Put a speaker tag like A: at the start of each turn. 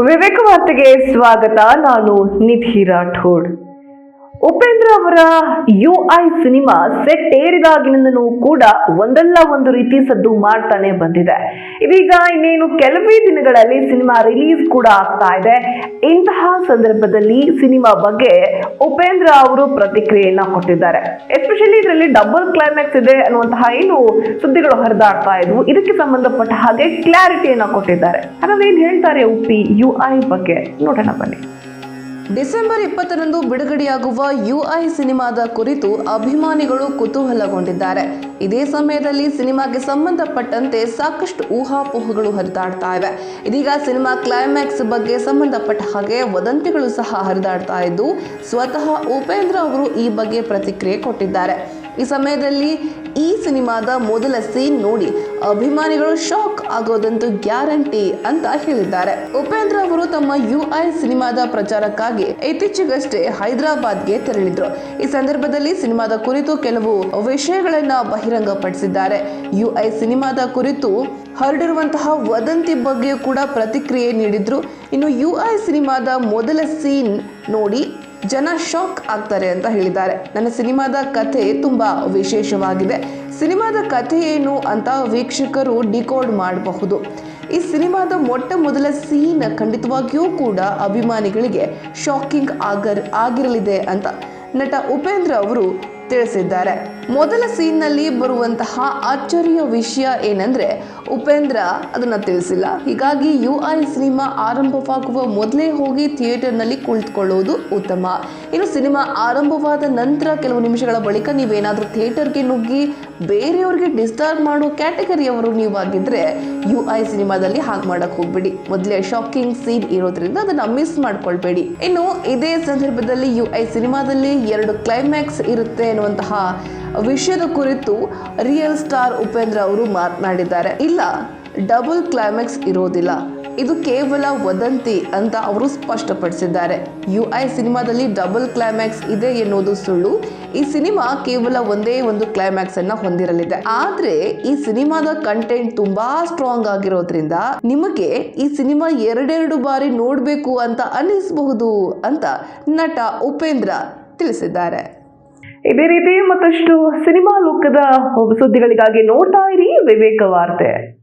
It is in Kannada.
A: ವಿವೇಕ ವಾರ್ತೆಗೆ ಸ್ವಾಗತ. ನಾನು ನಿಧಿ ರಾಠೋಡ್. ಉಪೇಂದ್ರ ಅವರ ಯು ಐ ಸಿನಿಮಾ ಸೆಟ್ ಏರಿದಾಗಿನಿಂದನೂ ಕೂಡ ಒಂದಲ್ಲ ಒಂದು ರೀತಿ ಸದ್ದು ಮಾಡ್ತಾನೆ ಬಂದಿದೆ. ಇದೀಗ ಇನ್ನೇನು ಕೆಲವೇ ದಿನಗಳಲ್ಲಿ ಸಿನಿಮಾ ರಿಲೀಸ್ ಕೂಡ ಆಗ್ತಾ ಇದೆ. ಇಂತಹ ಸಂದರ್ಭದಲ್ಲಿ ಸಿನಿಮಾ ಬಗ್ಗೆ ಉಪೇಂದ್ರ ಅವರು ಪ್ರತಿಕ್ರಿಯೆಯನ್ನ ಕೊಟ್ಟಿದ್ದಾರೆ. ಎಸ್ಪೆಷಲಿ ಇದರಲ್ಲಿ ಡಬಲ್ ಕ್ಲೈಮ್ಯಾಕ್ಸ್ ಇದೆ ಅನ್ನುವಂತಹ ಏನು ಸುದ್ದಿಗಳು ಹರಿದಾಡ್ತಾ ಇದ್ವು. ಇದಕ್ಕೆ ಸಂಬಂಧಪಟ್ಟ ಹಾಗೆ ಕ್ಲಾರಿಟಿಯನ್ನ ಕೊಟ್ಟಿದ್ದಾರೆ. ಹಾಗಾದ್ರೆ ಏನ್ ಹೇಳ್ತಾರೆ ಉಪ್ಪಿ ಯು ಐ ಬಗ್ಗೆ? ನೋಡೋಣ ಬನ್ನಿ.
B: ಡಿಸೆಂಬರ್ ಇಪ್ಪತ್ತರಂದು ಬಿಡುಗಡೆಯಾಗುವ ಯುಐ ಸಿನಿಮಾದ ಕುರಿತು ಅಭಿಮಾನಿಗಳು ಕುತೂಹಲಗೊಂಡಿದ್ದಾರೆ. ಇದೇ ಸಮಯದಲ್ಲಿ ಸಿನಿಮಾಗೆ ಸಂಬಂಧಪಟ್ಟಂತೆ ಸಾಕಷ್ಟು ಊಹಾಪೋಹಗಳು ಹರಿದಾಡ್ತಾ ಇವೆ. ಇದೀಗ ಸಿನಿಮಾ ಕ್ಲೈಮ್ಯಾಕ್ಸ್ ಬಗ್ಗೆ ಸಂಬಂಧಪಟ್ಟ ಹಾಗೆ ವದಂತಿಗಳು ಸಹ ಹರಿದಾಡ್ತಾ ಇದ್ದು, ಸ್ವತಃ ಉಪೇಂದ್ರ ಅವರು ಈ ಬಗ್ಗೆ ಪ್ರತಿಕ್ರಿಯೆ ಕೊಟ್ಟಿದ್ದಾರೆ. ಈ ಸಮಯದಲ್ಲಿ ಈ ಸಿನಿಮಾದ ಮೊದಲ ಸೀನ್ ನೋಡಿ ಅಭಿಮಾನಿಗಳು ಶಾಕ್ ಆಗೋದಂತೂ ಗ್ಯಾರಂಟಿ ಅಂತ ಹೇಳಿದ್ದಾರೆ. ಉಪೇಂದ್ರ ಅವರು ತಮ್ಮ ಯು ಐ ಸಿನಿಮಾದ ಪ್ರಚಾರಕ್ಕಾಗಿ ಇತ್ತೀಚೆಗಷ್ಟೇ ಹೈದರಾಬಾದ್ಗೆ ತೆರಳಿದ್ರು. ಈ ಸಂದರ್ಭದಲ್ಲಿ ಸಿನಿಮಾದ ಕುರಿತು ಕೆಲವು ವಿಷಯಗಳನ್ನ ಬಹಿರಂಗಪಡಿಸಿದ್ದಾರೆ. ಐ ಸಿನಿಮಾದ ಕುರಿತು ಹರಡಿರುವಂತಹ ವದಂತಿ ಬಗ್ಗೆಯೂ ಕೂಡ ಪ್ರತಿಕ್ರಿಯೆ ನೀಡಿದ್ರು. ಇನ್ನು ಯು ಐ ಸಿನಿಮಾದ ಮೊದಲ ಸೀನ್ ನೋಡಿ ಜನ ಶಾಕ್ ಆಗ್ತಾರೆ ಅಂತ ಹೇಳಿದ್ದಾರೆ. ನನ್ನ ಸಿನಿಮಾದ ಕಥೆ ತುಂಬಾ ವಿಶೇಷವಾಗಿದೆ. ಸಿನಿಮಾದ ಕಥೆ ಏನು ಅಂತ ವೀಕ್ಷಕರು ಡಿಕೋಡ್ ಮಾಡಬಹುದು. ಈ ಸಿನಿಮಾದ ಮೊಟ್ಟ ಮೊದಲ ಸೀನ್ ಖಂಡಿತವಾಗಿಯೂ ಕೂಡ ಅಭಿಮಾನಿಗಳಿಗೆ ಶಾಕಿಂಗ್ ಆಗರ್, ಆಗಿರಲಿದೆ ಅಂತ ನಟ ಉಪೇಂದ್ರ ಅವರು ತಿಳಿಸಿದ್ದಾರೆ. ಮೊದಲ ಸೀನ್ನಲ್ಲಿ ಬರುವಂತಹ ಆಶ್ಚರ್ಯ ವಿಷಯ ಏನಂದ್ರೆ, ಉಪೇಂದ್ರ ಅದನ್ನ ತಿಳಿಸಿಲ್ಲ. ಹೀಗಾಗಿ ಯು ಐ ಸಿನಿಮಾ ಆರಂಭವಾಗುವ ಮೊದಲೇ ಹೋಗಿ ಥಿಯೇಟರ್ನಲ್ಲಿ ಕುಳಿತುಕೊಳ್ಳುವುದು ಉತ್ತಮ. ಇನ್ನು ಸಿನಿಮಾ ಆರಂಭವಾದ ನಂತರ ಕೆಲವು ನಿಮಿಷಗಳ ಬಳಿಕ ನೀವೇನಾದರೂ ಥಿಯೇಟರ್ಗೆ ನುಗ್ಗಿ ಬೇರೆಯವ್ರಿಗೆ ಡಿಸ್ಟರ್ಬ್ ಮಾಡೋ ಕ್ಯಾಟಗರಿಯವರು ನೀವಾಗಿದ್ದರೆ ಯು ಐ ಸಿನಿಮಾದಲ್ಲಿ ಹಾಗೆ ಮಾಡಕ್ ಹೋಗ್ಬೇಡಿ. ಮೊದಲೇ ಶಾಕಿಂಗ್ ಸೀನ್ ಇರೋದ್ರಿಂದ ಅದನ್ನ ಮಿಸ್ ಮಾಡ್ಕೊಳ್ಬೇಡಿ. ಇನ್ನು ಇದೇ ಸಂದರ್ಭದಲ್ಲಿ ಯು ಐ ಸಿನಿಮಾದಲ್ಲಿ ಎರಡು ಕ್ಲೈಮ್ಯಾಕ್ಸ್ ಇರುತ್ತೆ ಅನ್ನುವಂತಹ ವಿಷಯದ ಕುರಿತು ರಿಯಲ್ ಸ್ಟಾರ್ ಉಪೇಂದ್ರ ಅವರು ಮಾತನಾಡಿದ್ದಾರೆ. ಇಲ್ಲ ಡಬಲ್ ಕ್ಲೈಮ್ಯಾಕ್ಸ್ ಇರೋದಿಲ್ಲ. ಇದು ಕೇವಲ ವದಂತಿ ಅಂತ ಅವರು ಸ್ಪಷ್ಟಪಡಿಸಿದ್ದಾರೆ. ಯು ಐ ಸಿನಿಮಾದಲ್ಲಿ ಡಬಲ್ ಕ್ಲೈಮ್ಯಾಕ್ಸ್ ಇದೆ ಎನ್ನುವುದು ಸುಳ್ಳು. ಈ ಸಿನಿಮಾ ಕೇವಲ ಒಂದೇ ಒಂದು ಕ್ಲೈಮ್ಯಾಕ್ಸ್ ಅನ್ನ ಹೊಂದಿರಲಿದೆ. ಆದ್ರೆ ಈ ಸಿನಿಮಾದ ಕಂಟೆಂಟ್ ತುಂಬಾ ಸ್ಟ್ರಾಂಗ್ ಆಗಿರೋದ್ರಿಂದ ನಿಮಗೆ ಈ ಸಿನಿಮಾ ಎರಡೆರಡು ಬಾರಿ ನೋಡಬೇಕು ಅಂತ ಅನ್ನಿಸಬಹುದು ಅಂತ ನಟ ಉಪೇಂದ್ರ ತಿಳಿಸಿದ್ದಾರೆ.
A: ಇದೇ ರೀತಿ ಮತ್ತಷ್ಟು ಸಿನಿಮಾ ಲೋಕದ ಸುದ್ದಿಗಳಿಗಾಗಿ ನೋಡ್ತಾ ಇರಿ ವಿವೇಕ ವಾರ್ತೆ.